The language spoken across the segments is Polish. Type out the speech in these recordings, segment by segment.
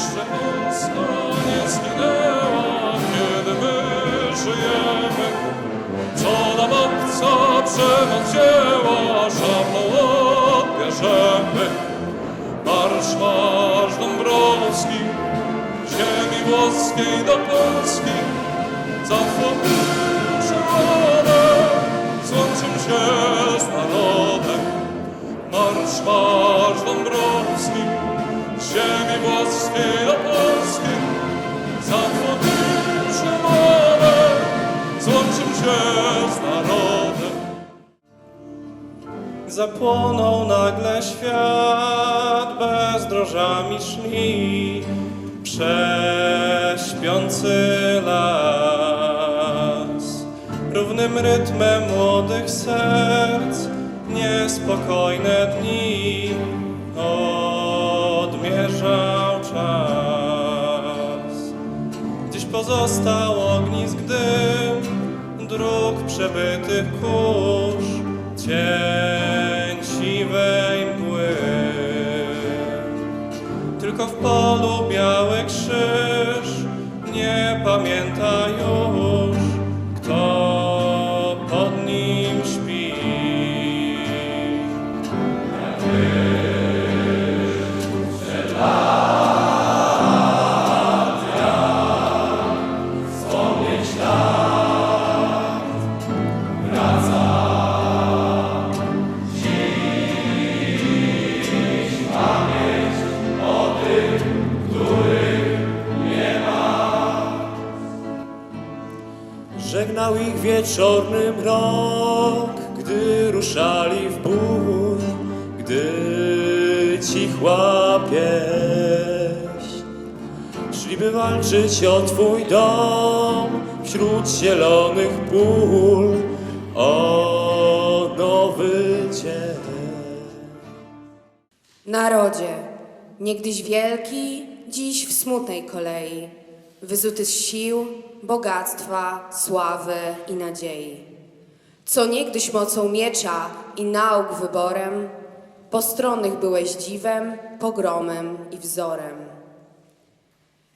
jeszcze Polska nie zginęła, kiedy my żyjemy. Co nam obca przemoc dzieła, szablą odbierzemy. Marsz, marsz Dąbrowski, ziemi włoskiej do Polski, za czerwone, złączym się z narodem. Marsz, marsz ziemi do Polski, za chłopi czerwone, złączym się z narodem. Zapłonął nagle świat, bezdrożami szli prześpiący las. Równym rytmem młodych serc niespokojne dni odmierzał czas. Gdzieś pozostał ognisk dym, dróg przebytych kurz, cień siwej mgły. Tylko w polu biały krzyż nie pamięta walczyć o twój dom wśród zielonych pól, o nowy dzień. Narodzie, niegdyś wielki, dziś w smutnej kolei, wyzuty z sił, bogactwa, sławy i nadziei. Co niegdyś mocą miecza i nauk wyborem, postronnych byłeś dziwem, pogromem i wzorem.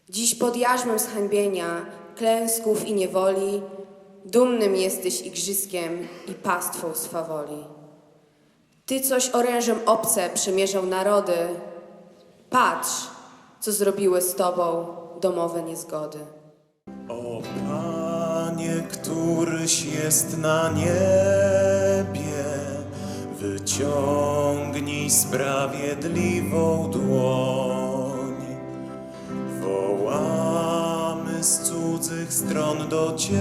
Dziś pod jarzmem zhańbienia, klęsków i niewoli, dumnym jesteś igrzyskiem i pastwą swawoli. Ty coś orężem obce przemierzał narody. Patrz, co zrobiły z tobą domowe niezgody. O Panie, któryś jest na niebie, wyciągnij sprawiedliwą dłoń. Z cudzych stron do Ciebie,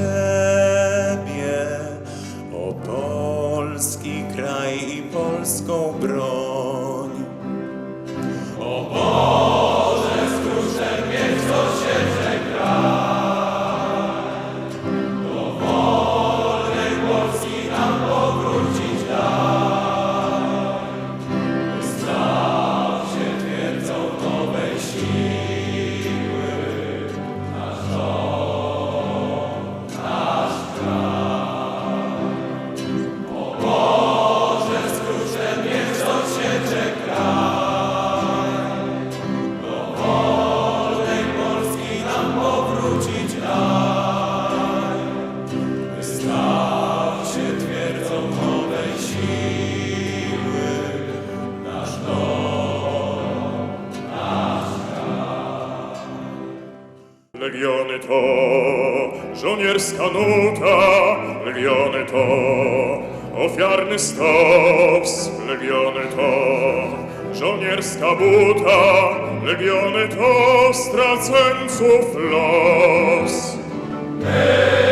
o polski kraj i polską broń. Legiony stos, legiony to żołnierska buta, legiony to straceńców los. Krzyczeli,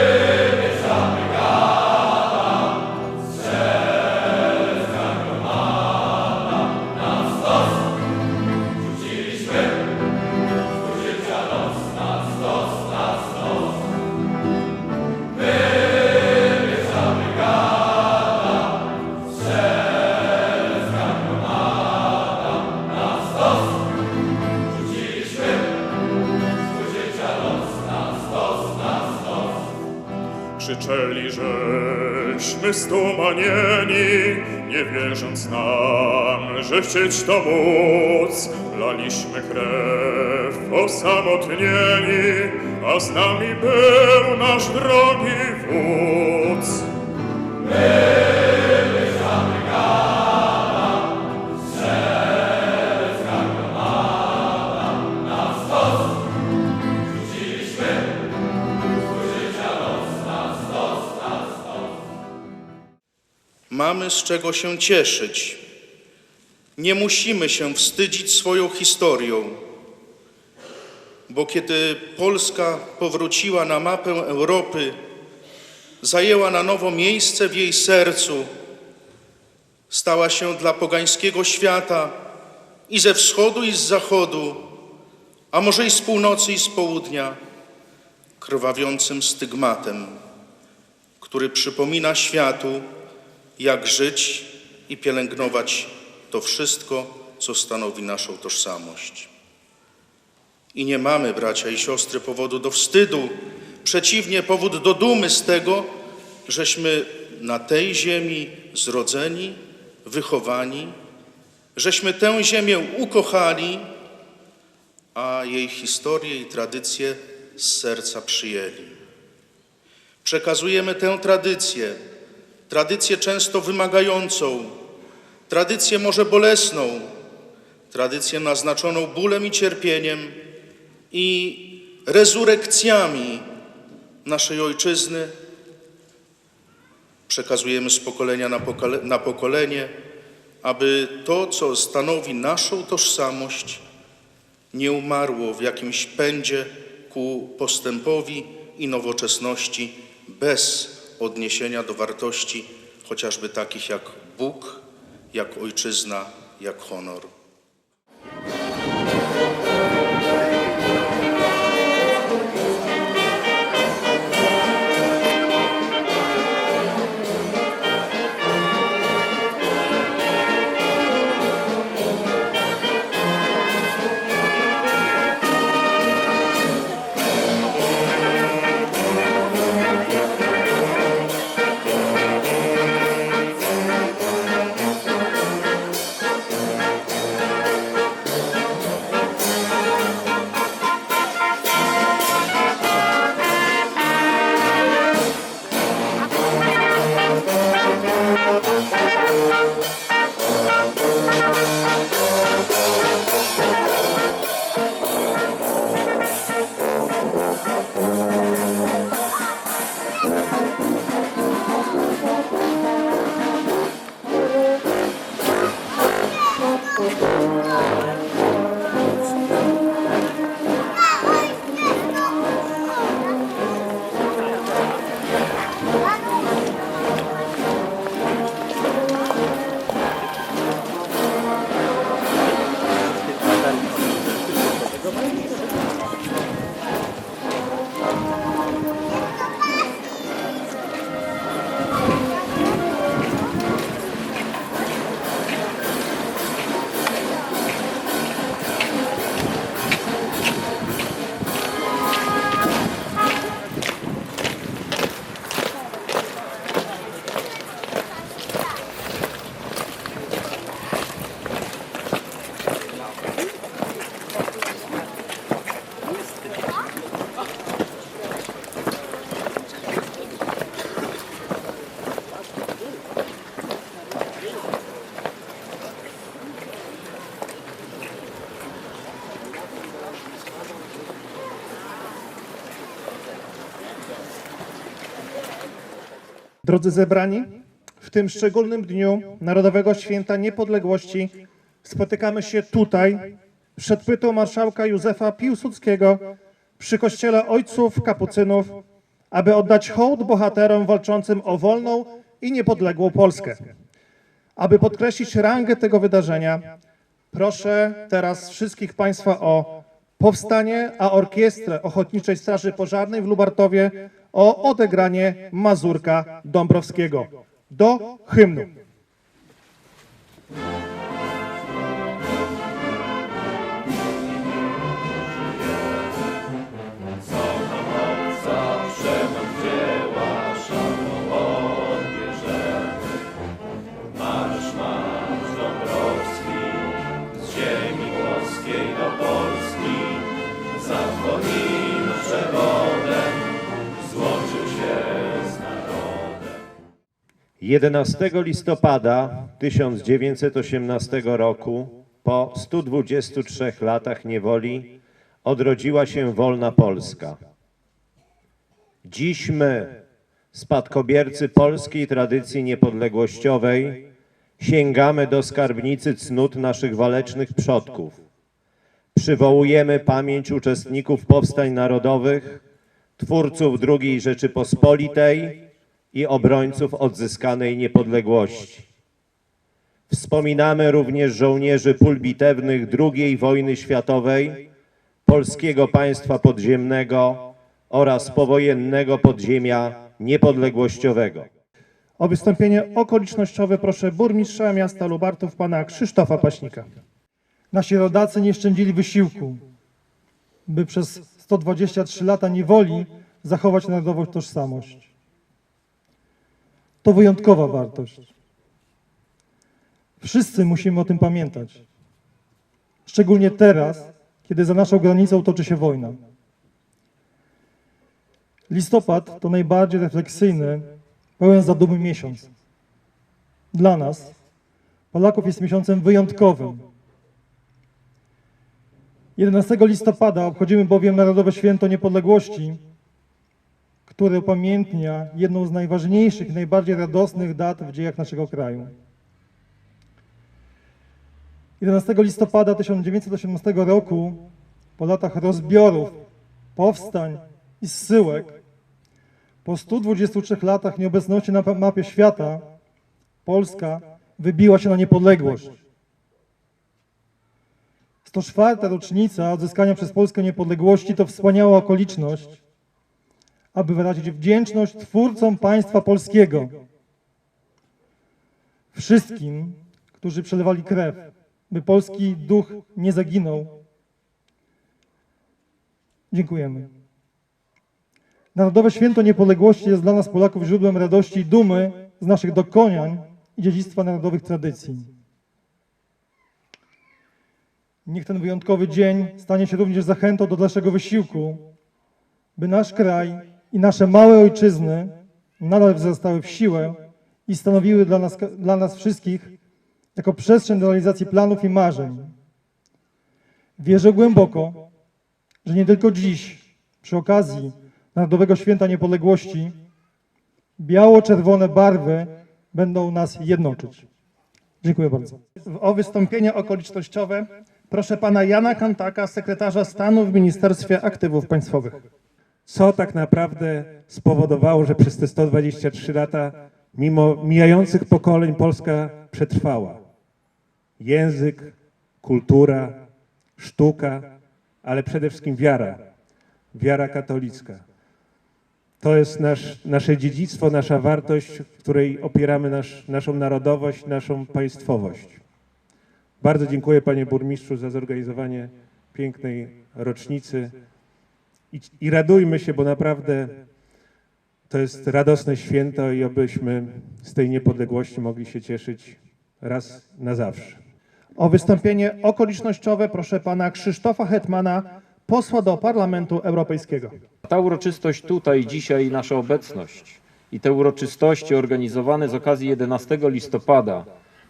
stumanieni, nie wierząc nam, że chcieć to móc. laliśmy krew osamotnieni, a z nami był nasz drogi wódz. Mamy z czego się cieszyć. Nie musimy się wstydzić swoją historią, bo kiedy Polska powróciła na mapę Europy, zajęła na nowo miejsce w jej sercu, stała się dla pogańskiego świata i ze wschodu, i z zachodu, a może i z północy, i z południa, krwawiącym stygmatem, który przypomina światu, jak żyć i pielęgnować to wszystko, co stanowi naszą tożsamość. I nie mamy, bracia i siostry, powodu do wstydu, przeciwnie, powód do dumy z tego, żeśmy na tej ziemi zrodzeni, wychowani, żeśmy tę ziemię ukochali, a jej historię i tradycje z serca przyjęli. Przekazujemy tę tradycję, tradycję często wymagającą, tradycję może bolesną, tradycję naznaczoną bólem i cierpieniem i rezurekcjami naszej ojczyzny. Przekazujemy z pokolenia na, pokole- na pokolenie, aby to, co stanowi naszą tożsamość, nie umarło w jakimś pędzie ku postępowi i nowoczesności bez odniesienia do wartości chociażby takich jak Bóg, jak ojczyzna, jak honor. Drodzy zebrani, w tym szczególnym dniu Narodowego Święta Niepodległości spotykamy się tutaj, przed płytą marszałka Józefa Piłsudskiego, przy kościele ojców kapucynów, aby oddać hołd bohaterom walczącym o wolną i niepodległą Polskę. Aby podkreślić rangę tego wydarzenia, proszę teraz wszystkich Państwa o powstanie, a orkiestrę Ochotniczej Straży Pożarnej w Lubartowie o odegranie Mazurka Dąbrowskiego do hymnu. 11 listopada 1918 roku, po 123 latach niewoli, odrodziła się wolna Polska. Dziś my, spadkobiercy polskiej tradycji niepodległościowej, sięgamy do skarbnicy cnót naszych walecznych przodków. Przywołujemy pamięć uczestników powstań narodowych, twórców II Rzeczypospolitej i obrońców odzyskanej niepodległości. Wspominamy również żołnierzy pól bitewnych II wojny światowej, polskiego państwa podziemnego oraz powojennego podziemia niepodległościowego. O wystąpienie okolicznościowe proszę burmistrza miasta Lubartów, pana Krzysztofa Paśnika. Nasi rodacy nie szczędzili wysiłku, by przez 123 lata niewoli zachować narodową tożsamość. To wyjątkowa wartość. Wszyscy musimy o tym pamiętać. Szczególnie teraz, kiedy za naszą granicą toczy się wojna. Listopad to najbardziej refleksyjny, pełen zadumy miesiąc. Dla nas, Polaków, jest miesiącem wyjątkowym. 11 listopada obchodzimy bowiem Narodowe Święto Niepodległości, które upamiętnia jedną z najważniejszych najbardziej radosnych dat w dziejach naszego kraju. 11 listopada 1918 roku, po latach rozbiorów, powstań i zsyłek, po 123 latach nieobecności na mapie świata, Polska wybiła się na niepodległość. 104. rocznica odzyskania przez Polskę niepodległości to wspaniała okoliczność, aby wyrazić wdzięczność twórcom państwa polskiego. Wszystkim, którzy przelewali krew, by polski duch nie zaginął. Dziękujemy. Narodowe Święto Niepodległości jest dla nas Polaków źródłem radości i dumy z naszych dokonań i dziedzictwa narodowych tradycji. Niech ten wyjątkowy dzień stanie się również zachętą do dalszego wysiłku, by nasz kraj i nasze małe ojczyzny nadal wzrastały w siłę i stanowiły dla nas, dla nas wszystkich jako przestrzeń do realizacji planów i marzeń. Wierzę głęboko, że nie tylko dziś, przy okazji Narodowego Święta Niepodległości, biało-czerwone barwy będą nas jednoczyć. Dziękuję bardzo. O wystąpienie okolicznościowe proszę pana Jana Kantaka, sekretarza stanu w Ministerstwie Aktywów Państwowych. Co tak naprawdę spowodowało, że przez te 123 lata, mimo mijających pokoleń, Polska przetrwała. Język, kultura, sztuka, ale przede wszystkim wiara, wiara katolicka. To jest nasz, nasze dziedzictwo, nasza wartość, w której opieramy nasz, naszą narodowość, naszą państwowość. Bardzo dziękuję panie burmistrzu za zorganizowanie pięknej rocznicy. I, I radujmy się, bo naprawdę to jest radosne święto i obyśmy z tej niepodległości mogli się cieszyć raz na zawsze. O wystąpienie okolicznościowe proszę pana Krzysztofa Hetmana, posła do Parlamentu Europejskiego. Ta uroczystość tutaj, dzisiaj, nasza obecność i te uroczystości organizowane z okazji 11 listopada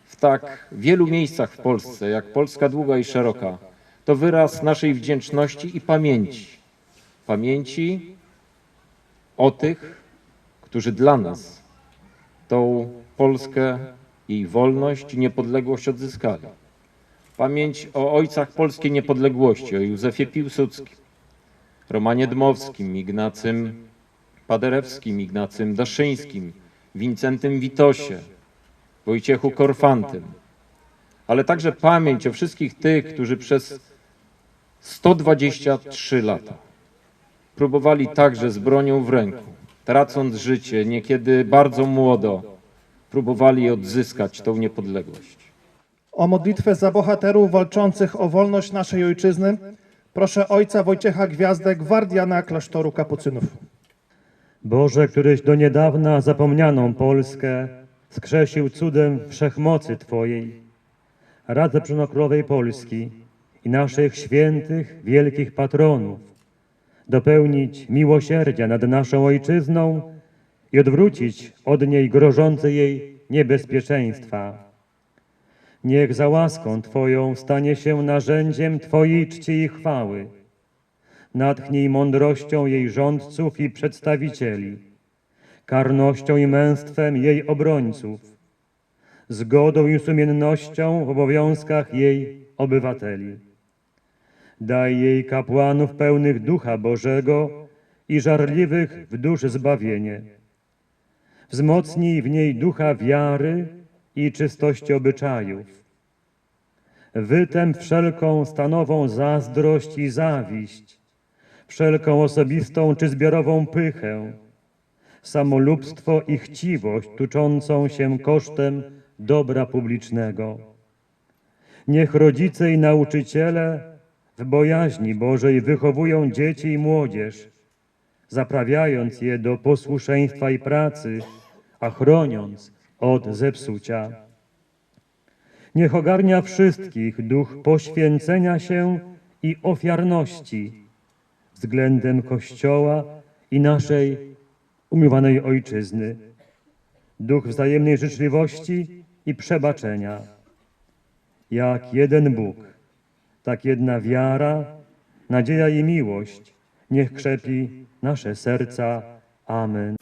w tak wielu miejscach w Polsce, jak Polska długa i szeroka, to wyraz naszej wdzięczności i pamięci. Pamięci o tych, którzy dla nas tą Polskę, jej wolność i niepodległość odzyskali. Pamięć o ojcach polskiej niepodległości, o Józefie Piłsudskim, Romanie Dmowskim, Ignacym Paderewskim, Ignacym Daszyńskim, Wincentym Witosie, Wojciechu Korfantym, ale także pamięć o wszystkich tych, którzy przez 123 lata próbowali także z bronią w ręku, tracąc życie, niekiedy bardzo młodo, próbowali odzyskać tą niepodległość. O modlitwę za bohaterów walczących o wolność naszej ojczyzny proszę ojca Wojciecha Gwiazdek, gwardiana klasztoru kapucynów. Boże, któryś do niedawna zapomnianą Polskę skrzesił cudem wszechmocy Twojej, radzę Królowej Polski i naszych świętych, wielkich patronów dopełnić miłosierdzia nad naszą ojczyzną i odwrócić od niej grożące jej niebezpieczeństwa. Niech za łaską Twoją stanie się narzędziem Twojej czci i chwały. Natchnij mądrością jej rządców i przedstawicieli, karnością i męstwem jej obrońców, zgodą i sumiennością w obowiązkach jej obywateli. Daj jej kapłanów pełnych Ducha Bożego i żarliwych w duszy zbawienie. Wzmocnij w niej ducha wiary i czystości obyczajów. Wytęp wszelką stanową zazdrość i zawiść, wszelką osobistą czy zbiorową pychę, samolubstwo i chciwość tuczącą się kosztem dobra publicznego. Niech rodzice i nauczyciele w bojaźni Bożej wychowują dzieci i młodzież, zaprawiając je do posłuszeństwa i pracy, a chroniąc od zepsucia. Niech ogarnia wszystkich duch poświęcenia się i ofiarności względem Kościoła i naszej umiłowanej Ojczyzny. Duch wzajemnej życzliwości i przebaczenia. Jak jeden Bóg, tak jedna wiara, nadzieja i miłość niech krzepi nasze serca. Amen.